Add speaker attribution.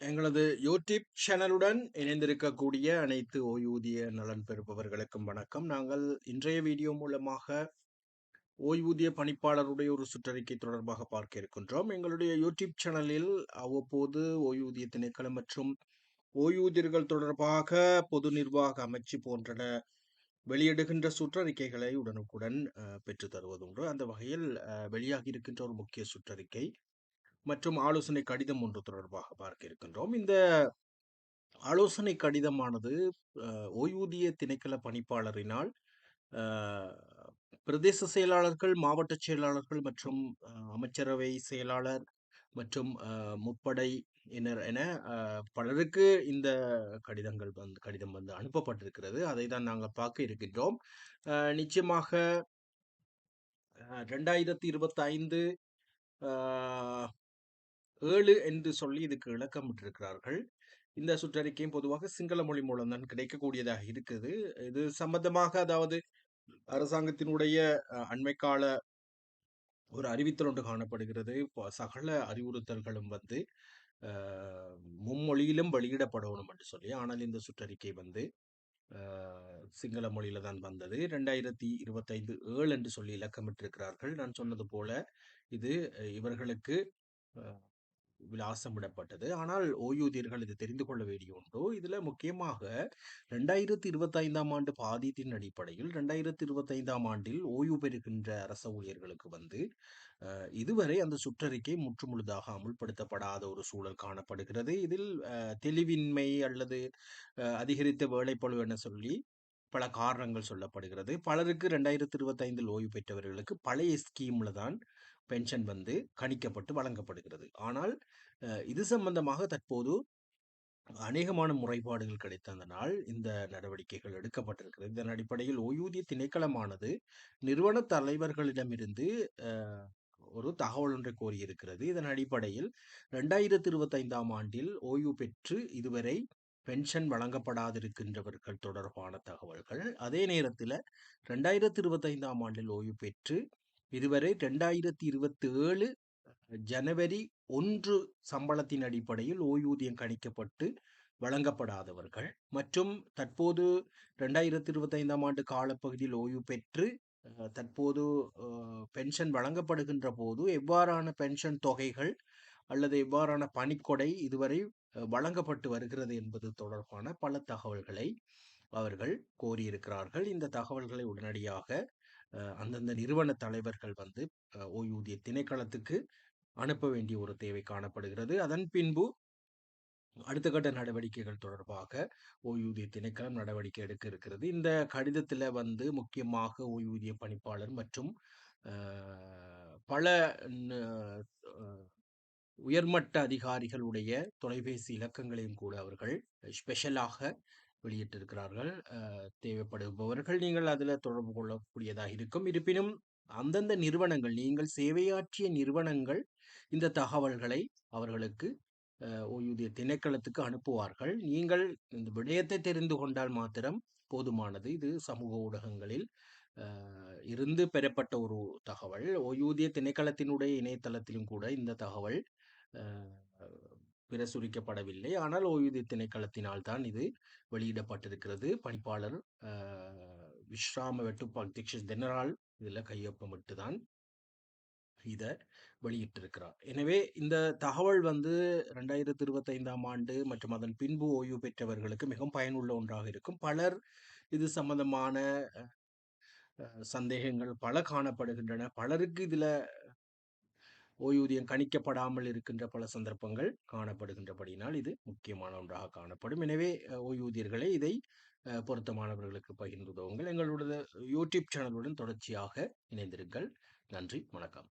Speaker 1: எங்களது யூடியூப் சேனலுடன் இணைந்திருக்கக்கூடிய அனைத்து ஓய்வூதிய நலன் பெறுபவர்களுக்கும் வணக்கம். நாங்கள் இன்றைய வீடியோ மூலமாக ஓய்வூதிய பணிப்பாளருடைய ஒரு சுற்றறிக்கை தொடர்பாக பார்க்க இருக்கின்றோம். எங்களுடைய யூடியூப் சேனலில் அவ்வப்போது ஓய்வூதிய திணைக்களம் மற்றும் ஓய்வூதியர்கள் தொடர்பாக பொது நிர்வாக அமைச்சு போன்றன வெளியிடுகின்ற சுற்றறிக்கைகளை உடனுக்குடன் பெற்று தருவதுண்டு. அந்த வகையில் வெளியாகி இருக்கின்ற ஒரு முக்கிய சுற்றறிக்கை மற்றும் ஆலோசனை கடிதம் ஒன்று தொடர்பாக பார்க்க இருக்கின்றோம். இந்த ஆலோசனை கடிதமானது ஓய்வூதிய திணைக்கள பணிப்பாளரினால் பிரதேச செயலாளர்கள் மாவட்ட செயலாளர்கள் மற்றும் அமைச்சரவை செயலாளர் மற்றும் முப்படை என பலருக்கு இந்த கடிதங்கள் வந்து கடிதம் வந்து அனுப்பப்பட்டிருக்கிறது. அதை தான் நாங்கள் பார்க்க இருக்கின்றோம். நிச்சயமாக ரெண்டாயிரத்தி இருபத்தி ஐந்து ஏழு என்று சொல்லி இதுக்கு விளக்கமிட்டிருக்கிறார்கள். இந்த சுற்றறிக்கையும் பொதுவாக சிங்கள மொழி மூலம் தான் கிடைக்கக்கூடியதாக இருக்குது. இது சம்பந்தமாக அதாவது அரசாங்கத்தினுடைய அண்மைக்கால ஒரு அறிவித்தல் ஒன்று காணப்படுகிறது. சகல அறிவுறுத்தல்களும் வந்து மும்மொழியிலும் வெளியிடப்படணும் என்று சொல்லி ஆனால் இந்த சுற்றறிக்கை வந்து சிங்கள மொழியில தான் வந்தது. ரெண்டாயிரத்தி இருபத்தைந்து ஏழு என்று சொல்லி இலக்கமிட்டிருக்கிறார்கள். நான் சொன்னது போல இது இவர்களுக்கு விலாசமிடப்பட்டது ஆனால் ஓய்வூதியர்கள் இது தெரிந்து கொள்ள வேண்டிய ஒன்று இதில் முக்கியமாக ரெண்டாயிரத்தி இருபத்தைந்தாம் ஆண்டு பாதியத்தின் அடிப்படையில் ரெண்டாயிரத்தி இருபத்தைந்தாம் ஆண்டில் ஓய்வு பெறுகின்ற அரச ஊழியர்களுக்கு வந்து இதுவரை அந்த சுற்றறிக்கை முற்றுமுழுதாக அமுல்படுத்தப்படாத ஒரு சூழல் காணப்படுகிறது. இதில் தெளிவின்மை அல்லது அதிகரித்த வேலைப்பழு என சொல்லி பல காரணங்கள் சொல்லப்படுகிறது. பலருக்கு ரெண்டாயிரத்தி இருபத்தைந்தில் ஓய்வு பெற்றவர்களுக்கு பழைய ஸ்கீம்ல தான் பென்ஷன் வந்து கணிக்கப்பட்டு வழங்கப்படுகிறது. ஆனால் இது சம்பந்தமாக தற்போது அநேகமான முறைப்பாடுகள் கிடைத்ததனால் இந்த நடவடிக்கைகள் எடுக்கப்பட்டிருக்கிறது. இதன் அடிப்படையில் ஓய்வூதிய திணைக்களமானது நிறுவன தலைவர்களிடமிருந்து ஒரு தகவல் ஒன்றை கோரியிருக்கிறது. இதன் அடிப்படையில் ரெண்டாயிரத்தி இருபத்தைந்தாம் ஆண்டில் ஓய்வு பெற்று இதுவரை பென்ஷன் வழங்கப்படாதிருக்கின்றவர்கள் தொடர்பான தகவல்கள். அதே நேரத்தில் ரெண்டாயிரத்தி இருபத்தைந்தாம் ஆண்டில் ஓய்வு பெற்று இதுவரை ரெண்டாயிரத்தி இருபத்தி ஏழு ஜனவரி ஒன்று சம்பளத்தின் அடிப்படையில் ஓய்வூதியம் கணிக்கப்பட்டு வழங்கப்படாதவர்கள் மற்றும் தற்போது ரெண்டாயிரத்தி இருபத்தைந்தாம் ஆண்டு காலப்பகுதியில் ஓய்வு பெற்று தற்போது பென்ஷன் வழங்கப்படுகின்ற போது எவ்வாறான பென்ஷன் தொகைகள் அல்லது எவ்வாறான பணிக்கொடை இதுவரை வழங்கப்பட்டு வருகிறது என்பது தொடர்பான பல தகவல்களை அவர்கள் கோரியிருக்கிறார்கள். இந்த தகவல்களை உடனடியாக அந்தந்த நிறுவன தலைவர்கள் வந்து ஓய்வூதிய திணைக்களத்துக்கு அனுப்ப வேண்டிய ஒரு தேவை காணப்படுகிறது. அதன் பின்பு அடுத்த கட்ட நடவடிக்கைகள் தொடர்பாக ஓய்வூதிய திணைக்களம் நடவடிக்கை எடுக்க இருக்கிறது. இந்த கடிதத்தில் வந்து முக்கியமாக ஓய்வூதிய பணிப்பாளர் மற்றும் பல உயர்மட்ட அதிகாரிகளுடைய தொலைபேசி இலக்கங்களையும் கூட அவர்கள் ஸ்பெஷலாக வெளியிட்டிருக்கிறார்கள். தேவைப்படுபவர்கள் நீங்கள் அதில் தொடர்பு கொள்ளக்கூடியதாக இருக்கும். இருப்பினும் அந்தந்த நிறுவனங்கள் நீங்கள் சேவையாற்றிய நிறுவனங்கள் இந்த தகவல்களை அவர்களுக்கு ஓய்வூதிய திணைக்களத்துக்கு அனுப்புவார்கள். நீங்கள் இந்த விடயத்தை தெரிந்து கொண்டால் மாத்திரம் போதுமானது. இது சமூக ஊடகங்களில் இருந்து பெறப்பட்ட ஒரு தகவல். ஓய்வூதிய திணைக்களத்தினுடைய இணையதளத்திலும் கூட இந்த தகவல் பிரசுரிக்கப்படவில்லை. ஆனால் ஓய்வூதிய திணைக்களத்தினால் தான் இது வெளியிடப்பட்டிருக்கிறது. பணிப்பாளர் விஸ்ராம வெட்டு அத்தியக்ஷ ஜெனரால் இதில் கையொப்பமிட்டு தான் இதை வெளியிட்டிருக்கிறார். எனவே இந்த தகவல் வந்து ரெண்டாயிரத்தி இருபத்தைந்தாம் ஆண்டு மற்றும் அதன் பின்பு ஓய்வு பெற்றவர்களுக்கு மிகவும் பயனுள்ள ஒன்றாக இருக்கும். பலர் இது சம்பந்தமான சந்தேகங்கள் பல காணப்படுகின்றன. பலருக்கு இதில் ஓய்வூதியம் கணிக்கப்படாமல் இருக்கின்ற பல சந்தர்ப்பங்கள் காணப்படுகின்றபடியினால் இது முக்கியமான ஒன்றாக காணப்படும். எனவே ஓய்வூதியர்களே இதை பொருத்தமானவர்களுக்கு பகிர்ந்து உதவுங்கள் எங்களுடைய யூடியூப் சேனலுடன் தொடர்ச்சியாக இணைந்திருங்கள். நன்றி வணக்கம்.